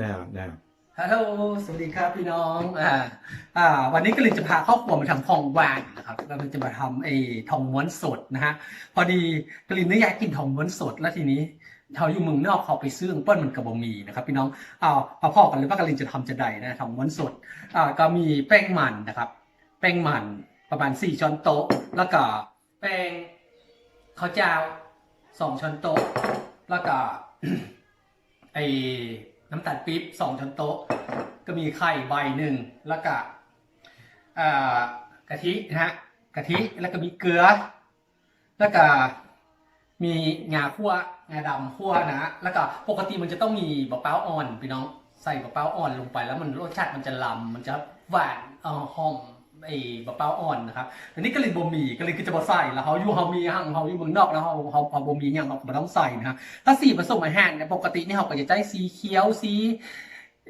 นวแนวฮัลโหล สวัสดีครับพี่น้อง อ่า อ่า วันนี้ก็เลยจะพาครอบครัวมาทำของหวานนะครับเราจะมาทำไอ้ทองม้วนสดนะฮะ พอดีกลินเนี่ยอยากกินทองม้วนสดแล้วทีนี้เขาอยู่เมืองนอกเขาไปซื้อเปิ้ลมันกระบมีนะครับพี่น้องอ่าเอพ่อกันเลยว่ากลินจะทำจะใดนะทำม้วนสด อ่า ก็มีแป้งมันนะครับ แป้งมันประมาณสี่ช้อนโต๊ะ แล้วก็แป้งข้าวเจ้าสองช้อนโต๊ะ แล้วก็ไอ้ น้ำตาลปี๊บสองช้อนโต๊ะ ก็มีไข่ใบหนึ่งแล้วก็กะทินะฮะกะทิแล้วก็มีเกลือ แล้วก็มีงาคั่วงาดำคั่วนะ แล้วก็ปกติมันจะต้องมีบะเป้าอ่อนพี่น้องใส่บะเป้าอ่อนลงไป แล้วมันรสชาติมันจะลำมันจะหวานเออหอม ไอ้บะเป้าอ่อนนะครับอันนี้ก็เลยบ่มีก็เลยก็จะบ่ใส่แล้วเขาอยู่เขามีหั่งเขาอยู่เมืองนอกแล้วเขาเขาเขาบ่มีอย่างเขาบ่ต้องใส่นะฮะถ้าสีผสมอาหารเนี่ยปกตินี่เขาก็จะใช้สีเขียวสี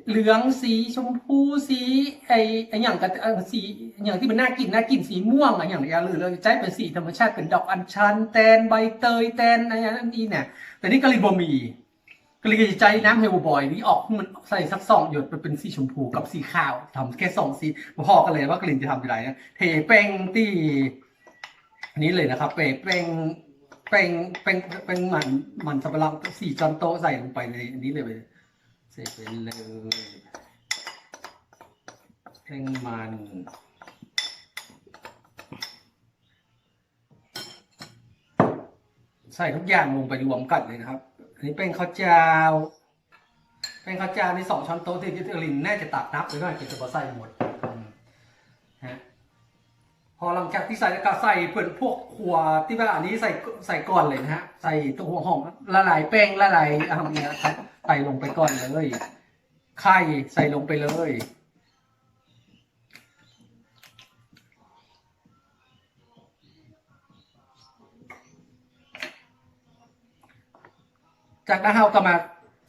เหลืองสีชมพูสีไอ้ไอ้อย่างกับสีอย่างที่มันน่ากินน่ากินสีม่วงอะอย่างเงี้ยหรือเราใช้เป็นสีธรรมชาติเป็นดอกอัญชันแตนใบเตยแตนอะไรอย่างนี้เนี่ยแต่นี่กะหรี่บะหมี่ กะหรี่จะใช้น้ำเฮลบอยนี่ออกมันใส่สักสองหยดมันเป็นสีชมพูกับสีขาวทำแค่สองสีพอกันเลยว่ากะหรี่จะทำอะไรนะเทแป้งที่นี้เลยนะครับเปแป้งแป้งแป้งแป้งมันมันสับปะรดสี่ช้อนโตใส่ลงไปในอันนี้เลยไปใส่ไปเลยแป้งมันใส่ทุกอย่างลงไปรวมกันเลยนะครับ อันนี้แป้งข้าวเจ้าแป้งข้าวเจ้านี่สองช้อนโต๊ะที่ที่ลินน่าจะตักนับไปหน่อยเก็บจะมาใส่หมดฮะพอหลังจากที่ใส่แล้วก็ใส่เปิดพวกขัวที่ว่าอันนี้ใส่ใส่ก่อนเลยนะฮะ ใส่ตัวหัวหอมละลายแป้งละลายอะไรเนี้ยครับใส่ลงไปก่อนเลยไข่ใส่ลงไปเลย จากนั้นเราก็มา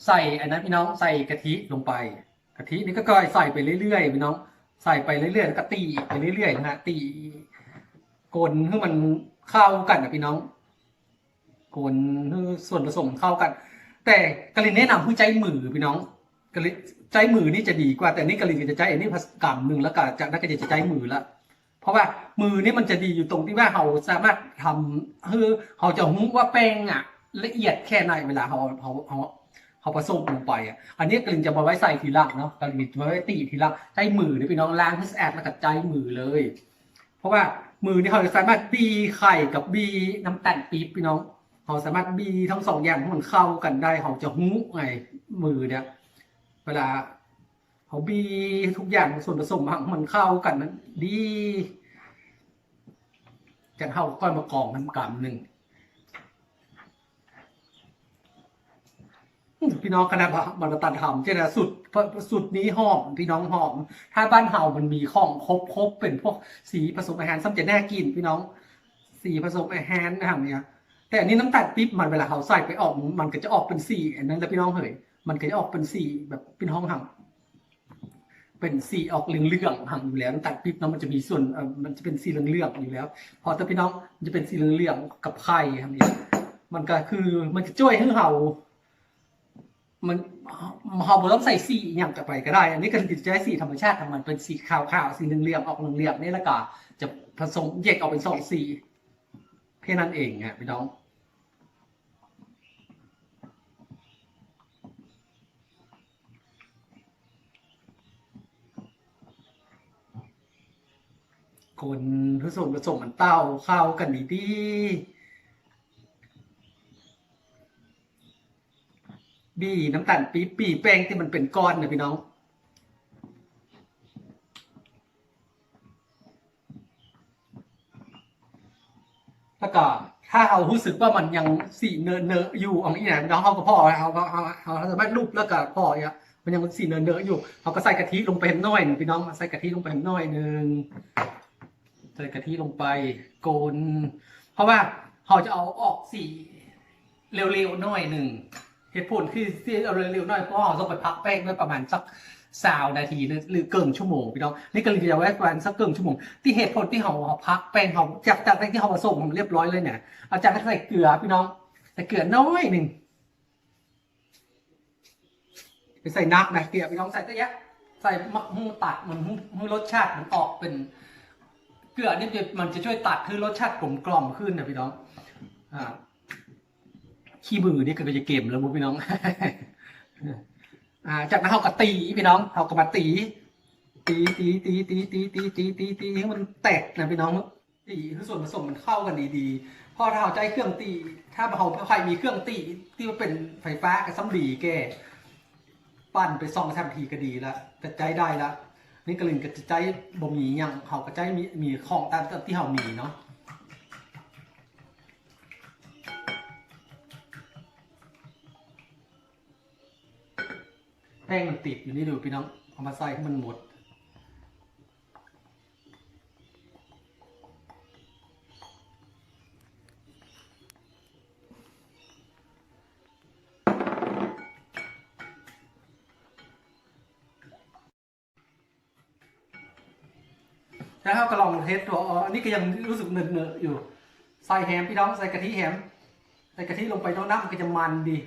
ใส่อันนั้นพี่น้องใส่กะทิลงไป กะทินี่ก็ค่อยใส่ไปเรื่อยๆพี่น้องใส่ไปเรื่อยๆแล้วก็ตีไปเรื่อยๆนะฮะตีกลนให้มันเข้ากันนะพี่น้องกลให้ส่วนผสมเข้ากัน แต่กะลินแนะนำให้ใจมือพี่น้องกะลินใจมือนี่จะดีกว่า แต่นี่กะลินจะใจอันนี้ผสกรรมหนึ่งแล้วก็จากนั้นก็จะใจมือละเพราะว่ามือนี่มันจะดีอยู่ตรงที่ว่าเราสามารถทำคือเราจะรู้ว่าแป้งอะ ละเอียดแค่ไหนเวลาเราเราเราเขาผสมลงไปอะ อันนี้กลิ่นจะมาไว้ใส่ทีหลังเนาะกลิ่นมาไว้ตีทีหลังใช้มือเนี่ยพี่น้องล้างให้สะอาดแล้วก็ใจมือเลย เพราะว่ามือนี่เขาจะสามารถบีไข่กับบีน้ำตาลปี๊บพี่น้องเขาสามารถบีทั้งสองอย่างให้มันเข้ากันได้เขาจะหูไงมือเนี่ยเวลาเขาบีทุกอย่างส่วนผสมมันเข้ากันนั้นดีจะเข้าก้อยมากรองน้ำกำหนึ่ง พี่น้องคณะบรรตันทำเจ้าสุดสุดนี้หอมพี่น้องหอม ถ้าบ้านเฮามันมีของครบครบเป็นพวกสีผสมอาหารซ้ำจะน่ากินพี่น้อง สีผสมอาหารนะครับเนี่ยแต่อันนี้น้ำตาลปิ๊บมันเวลาเขาใส่ไปออกมันก็จะออกเป็นสีอันนั้นแล้วพี่น้องเฮ้ยมันก็จะออกเป็นสีแบบเป็นห้องหังเป็นสีออกเหลืองๆหังอยู่แล้วน้ำตาลปิ๊บเนาะมันจะมีส่วนมันจะเป็นสีเหลืองๆอยู่แล้ว พอแต่พี่น้องมันจะเป็นสีเหลืองๆกับไข่ครับเนี่ยมันก็คือมันจะช่วยให้เรา มันเราบ่ต้องใส่สีอย่างต่อไปก็ได้ อันนี้ก็จะใช้สีธรรมชาติทำมันเป็นสีขาวๆสีเหลืองๆออกเหลืองๆนี่แล้วก็จะผสมแยกออกเป็นสองสีแค่นั้นเองฮะพี่น้องคนผสมผสมมันเต้าเข้ากันดีดี บีน้ำตาลปี๊บปีแป้งที่มันเป็นก้อนนะพี่น้อง แล้วก็ถ้าเรารู้สึกว่ามันยังสีเนอเนออยู่เอันนี้นะน้องเขาก็พอเขาเขาเขาเขาสามารถรูปแล้วก็พอเนี่ยมันยังสีเนอเนออยู่เขาก็ใส่กะทิลงไปหน่อยหนึ่งพี่น้องใส่กะทิลงไปหน่อยหนึ่งใส่กะทิลงไปโกน เพราะว่าเขาจะเอาออกสีเร็วๆหน่อยหนึ่ง เหตุผลคือที่เอาเร็วๆหน่อยเพราะเราต้องไปพักแป้งไว้ประมาณสักสาวนาทีนึงหรือเกินชั่วโมงพี่น้องนี่ก็เลยจะไว้ประมาณสักเกินชั่วโมงที่เหตุผลที่เราเอพักแป้งเราจากจากที่เราผสมเรียบร้อยเลยเนี่ยเอาจากใส่เกลือพี่น้องใส่เกลือน้อยหนึ่งใส่นักนะเกียร์พี่น้องใส่ตะแยะใส่มักหูตัดมันหูรสชาติมันออกเป็น เกลือนี่มันจะช่วยตัดคือรสชาติกลมกล่อมขึ้นนะพี่น้องอ่า ขี้มือนี่ก็จะเก็บแล้วมุกพี่น้องอ่าจากนั้นเขาก็ตีพี่น้องเขาก็มาตี ตีตีตีตีตีตีตีตีตีให้มันแตกนะพี่น้องตีคือส่วนผสมมันเข้ากันดีๆพอถ้าเราใจเครื่องตี ถ้าเราใครมีเครื่องตีที่มันเป็นไฟฟ้ากับซ้ำดีแกปั้นไปซองทำทีก็ดีละแต่ใจได้ละนี่กระลินก็จะใจบ่มีอย่างเขาก็ใจมีมีของตามที่เขามีเนาะ แป้งมันติดอยู่นี่ดูพี่น้องเอามาใส่ให้มันหมด แล้วเขาก็ลองเทสตัวอ๋ออันนี้ก็ยังรู้สึกเนอะๆอยู่ ใส่แฮมพี่น้อง ใส่กะทิแฮม ใส่กะทิลงไปน้องน้ำมันก็จะมันดี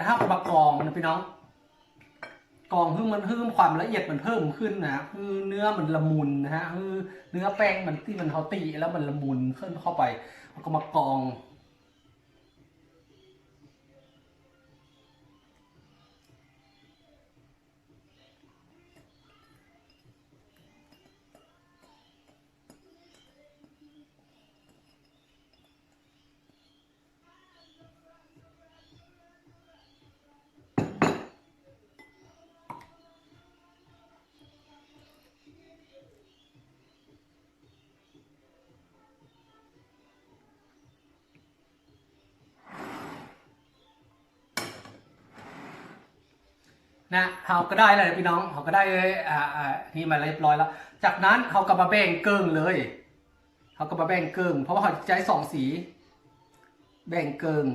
แต่ถ้าเอามากรองนะพี่น้องกรองคือมันเพิ่มความละเอียดมันเพิ่มขึ้นนะคือเนื้อมันละมุนนะฮะคือเนื้อแป้งมันที่มันเขาตีแล้วมันละมุนขึ้นเข้าไปแล้วก็มากรอง นะเขาก็ได้เลยพี่น้องเขาก็ได้อ่าอ่านี่มาเรียบร้อยแล้ว จากนั้นเขาก็มาแบ่งเกิงเลยเขาก็มาแบ่งเกิงเพราะว่าเขาใช้สองสี แบ่งเกิง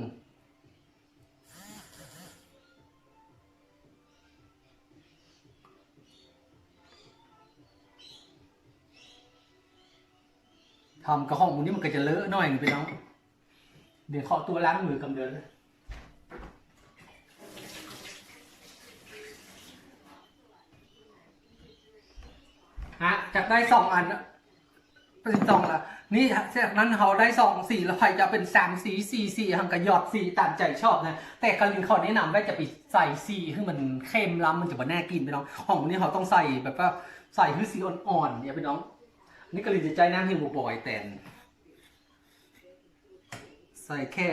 ทำกระห้องมูนี้มันก็จะเลอะหน่อยนึงพี่น้อง เดี๋ยวขอตัวล้างมือกำเดินเลย ฮะจาก ได้สองอันเป็นสองละนี่จากนั้นเขาได้สองสีแล้วใครจะเป็นสามสีสี่สีหังกระยอดสีตามใจชอบนะ แต่กาลินเขาแนะนำว่าจะไปใส่สีให้มันเข้มล้ำมันจะบ่แน่กินไปน้องของนี้เขาต้องใส่แบบว่าใส่คือสีอ่อนๆเนี่ยไปน้อง นี่กาลินจะใจนั่งให้บุบอยแต่นใส่แค่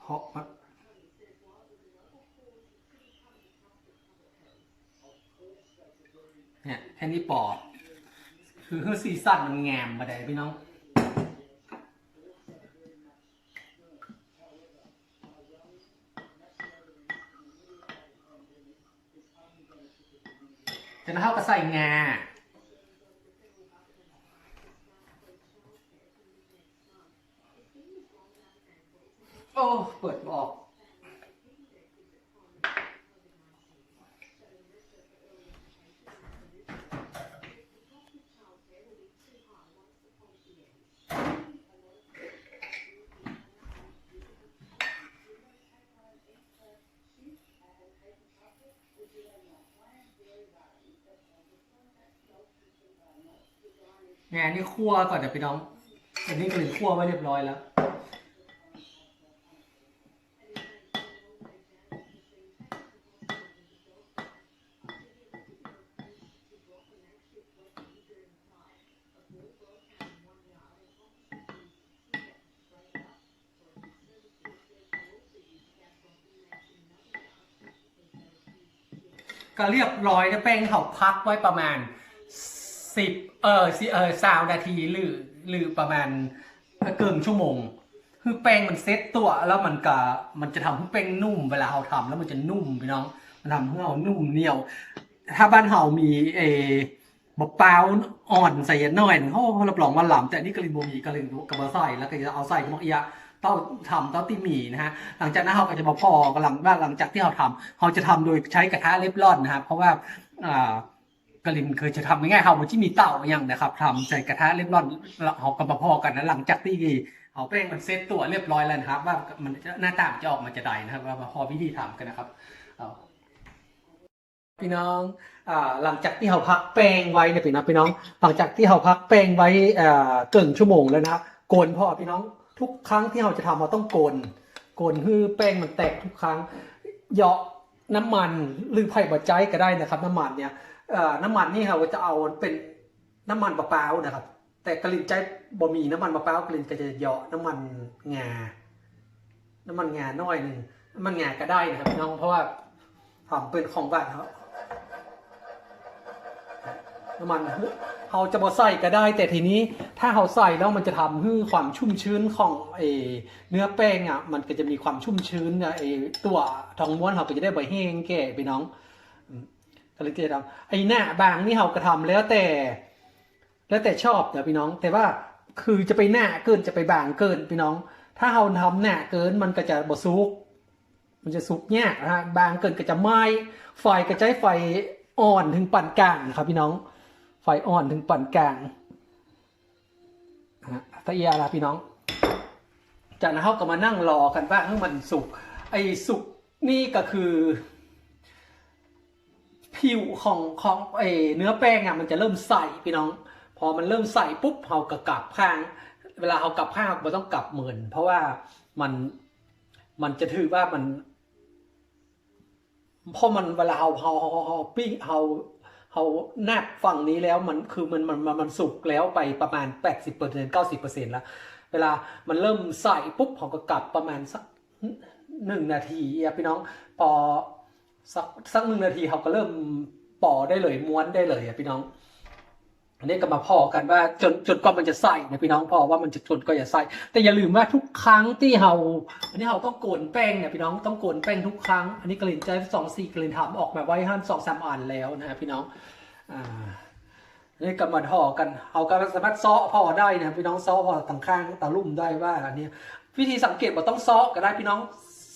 เพราะมันเนี่ยแค่นี้ปอ คือคือซีซั่นมันแงมมาได้พี่น้อง จะเท่ากับใส่งาโอ้ เปิดออก งานนี่คั่วก่อนเดี๋ยวพี่น้องอันนี้กลิ่นคั่วไว้เรียบร้อยแล้วก็เรียบร้อยนะแป้งเขาพักไว้ประมาณ สิบเออสิเออสาวนาทีหรือหรือประมาณเกินชั่วโมงคือแป้งมันเซ็ตตัวแล้วมันก็มันจะทำให้แป้งนุ่มเวลาเราทำแล้วมันจะนุ่มพี่น้อง มันทำให้เรานุ่มเหนียว ถ้าบ้านเฮามีเออบะเปล่าอ่อนใส่หน่อยหนึ่งเขาเขารับรองว่าหลำแต่นี่กะลินบมีกะลินกับมาใส่แล้วก็จะเอาใส่กระมอกอียะเต้าทำเต้าตีหมี่นะฮะหลังจากนั้นเราก็จะมาพอกำลังว่าหลังจากที่เราทำเราจะทำโดยใช้กระทะเล็บร่อนนะครับเพราะว่าอ่า กลินเคยจะทำง่ายๆเขาที่มีเต่าอย่างนะครับทำใส่กระทะเรียบร้อยเขาก็มาพอกันนะหลังจากที่เอาแป้งมันเซตตัวเรียบร้อยแล้วนะครับ ว่ามันจะหน้าตามจะออกมาจะใดนะครับว่าพอวิธีทำกันนะครับพี่น้องอหลังจากที่เราพักแป้งไว้เนี่ยพี่น้องพี่น้อง หลังจากที่เราพักแป้งไว้อ่าเกินชั่วโมงแล้วนะครับโกนพ่อพี่น้องทุกครั้งที่เราจะทำเราต้องโกนโกนคือแป้งมันแตกทุกครั้งเหยาะน้ำมันหรือไผ่บะใจก็ได้นะครับ น้ำมันเนี่ย น้ำมันนี่เราจะเอาเป็นน้ำมันมะพร้าวนะครับ แต่กลิ่นใจบ่มีน้ำมันมะพร้าวกลิ่นก็จะเหยาะน้ำมันงา น้ำมันงาน้อยหนึ่งน้ำมันงาก็ได้นะครับน้องเพราะว่าทำเป็นของบ้านเขาน้ำมันเราจะบ่ใส่ก็ได้ แต่ทีนี้ถ้าเราใส่แล้วมันจะทำให้ความชุ่มชื้นของเอเนื้อแป้งอะมันก็จะมีความชุ่มชื้นนะไอตัวทองม้วนเราก็จะได้ใบแห้งแก่พี่น้อง ก็เลยจะทำไอ้หน้าบางนี่เราก็ทำแล้วแต่ แล้วแต่ชอบนะพี่น้อง แต่ว่าคือจะไปหน้าเกินจะไปบางเกินพี่น้อง ถ้าเราทำหน้าเกินมันก็จะบ่สุก มันจะสุกยากนะฮะบางเกินก็จะไหม้ไฟก็จะใช้ไฟอ่อนถึงปานกลางครับพี่น้อง ไฟอ่อนถึงปานกลางฮะตะเอียละพี่น้องจากนั้นเขาก็มานั่งรอกันว่าให้มันสุกไอ้สุกนี่ก็คือ ผิวของของไอ้เนื้อแป้งอะมันจะเริ่มใสพี่น้อง พอมันเริ่มใสปุ๊บเราก็กลับข้าง เวลาเรากลับข้างเราต้องกลับเหมือน เพราะว่ามันมันจะถือว่ามันเพราะมันเวลาเราเราเราเราปิ้งเราเราแนบฝั่งนี้แล้วมันคือมันมันมันสุกแล้วไปประมาณแปดสิบเปอร์เซ็นเก้าสิบเปอร์เซ็นแล้ว เวลามันเริ่มใส่ปุ๊บเราก็กลับประมาณสักหนึ่งนาทีพี่น้องพอ สักสักหนึ่งนาทีเขาก็เริ่มป่อได้เลยม้วนได้เลยอะพี่น้อง อันนี้ก็มาพอกันว่าจนจนกว่ามันจะใส่นะพี่น้องพอว่ามันจะจนก็อย่าใส่ แต่อย่าลืมว่าทุกครั้งที่เราอันนี้เราต้องโกนแป้งเนี่ยพี่น้องต้องโกนแป้งทุกครั้ง อันนี้กลิ่นใจสองสี่กลิ่นทำออกมาไว้ห้ามสองสามอันแล้วนะพี่น้องอ่าอันนี้ก็มาห่อกัน เอาก็สามารถซ้อพอได้นะพี่น้องซ้อพอต่างข้างตาลุ่มได้ว่าอันนี้วิธีสังเกตว่าต้องซ้อก็ได้พี่น้อง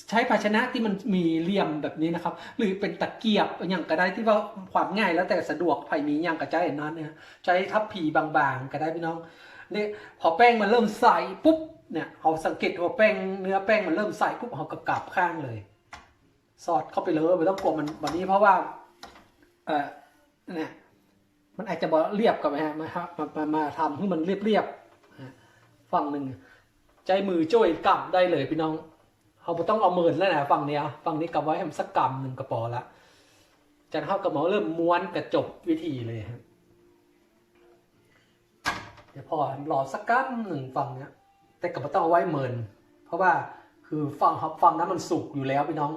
ใช้ภาชนะที่มันมีเหลี่ยมแบบนี้นะครับ หรือเป็นตะเกียบอย่างก็ได้ที่ว่าความง่ายแล้วแต่สะดวกไผ่มีอย่างกระจายนั้นเนี่ยใช้ทับผีบางๆ ก็ได้พี่น้องเนี่ยพอแป้งมันเริ่มใสปุ๊บเนี่ยเอาสังเกตว่าแป้งเนื้อแป้งมันเริ่มใสปุ๊บเอากระกับข้างเลย สอดเข้าไปเลยไม่ต้องกลัวมันวันนี้เพราะว่าเออเนี่ยมันอาจจะบอเรียบกับไหมฮะมามามามาทำให้มันเรียบๆฝั่งหนึ่งใจมือจ้ยกลับได้เลยพี่น้อง เขาต้องเอาหมื่นแล้วนะฝั่งเนี้ยฝั่งนี้กลับไว้ให้มันสักกำหนึ่งกระปอละจากนั้นเขากับหมอเริ่มม้วนกระจบวิธีเลยครับเดี๋ยวพอหล่อสักกำหนึ่งฝั่งเนี้ยแต่กับต้องเอาไว้หมื่นเพราะว่าคือฝั่งฝั่งนั้นมันสุกอยู่แล้วพี่น้อง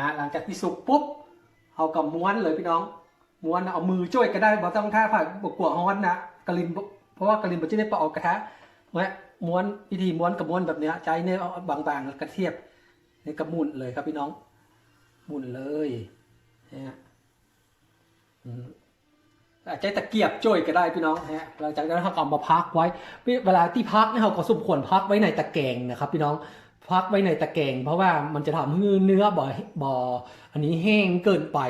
ะหลังจากที่สุกปุ๊บเอากับม้วนเลยพี่น้อง ม้วนเอามือช่วยก็ได้บ่ต้องท่าผ่าบกกัวฮ้อนนะกะลินเพราะว่ากะลินบ่จะได้ปอากระทะแม้ม้วนวิธีม้วนกับม้วนแบบเนี้ยใจเนี่ยเอาบางๆแล้วกระเทียบนี่กระมุนเลยครับพี่น้อง มุนเลยนี่ยอืมอาจจะตะเกียบจ้อยก็ได้พี่น้องฮะหลังจากนั้นเราก็เอามาพักไว้ เวลาที่พักเนี่ยเราก็สมควรพักไว้ในตะแกรงนะครับพี่น้อง พักไว้ในตะแกรงเพราะว่ามันจะทำให้เนื้อบ่บ่อันนี้แห้งเกินไป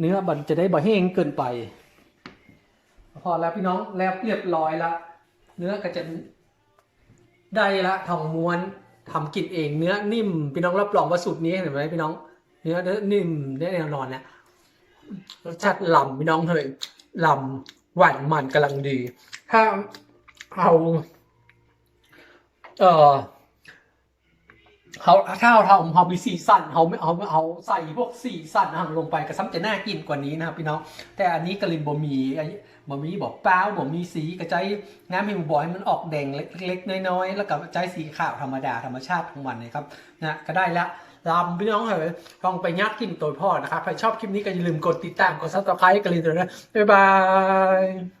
เนื้อมันจะได้บ่อแห้งเกินไป พอแล้วพี่น้องแล้วเรียบร้อยละเนื้อก็จะได้ละทองม้วนทำกินเองเนื้อนิ่มพี่น้องรับรองว่าสูตรนี้เห็นไหมพี่น้อง เนื้อนิ่มเนื้แน่นอนเนี่ยรสชาติลำพี่น้องเลยลำหวานมันกำลังดี ถ้าเอา เอ่อ เขาถ้าเราทำเขามีสีสันเขาไม่เอาเอาใส่พวกสีสันลงไปก็ซ้ำจะน่ากินกว่านี้นะครับพี่น้องแต่อันนี้กะลินบ่มีไอ้บ่มีบอกเปล่าบ่มีสีกระจายน้ำมีบ่อยมันออกแดงเล็กๆน้อยๆแล้วก็ใจสีขาวธรรมดาธรรมชาติของมันนะครับนะก็ได้ละลำพี่น้องเอ๋ยลองไปยัดกินตัวพ่อนะครับใครชอบคลิปนี้ก็อย่าลืมกดติดตามกดซับสไครต์กะลินตัวนะบ๊ายบาย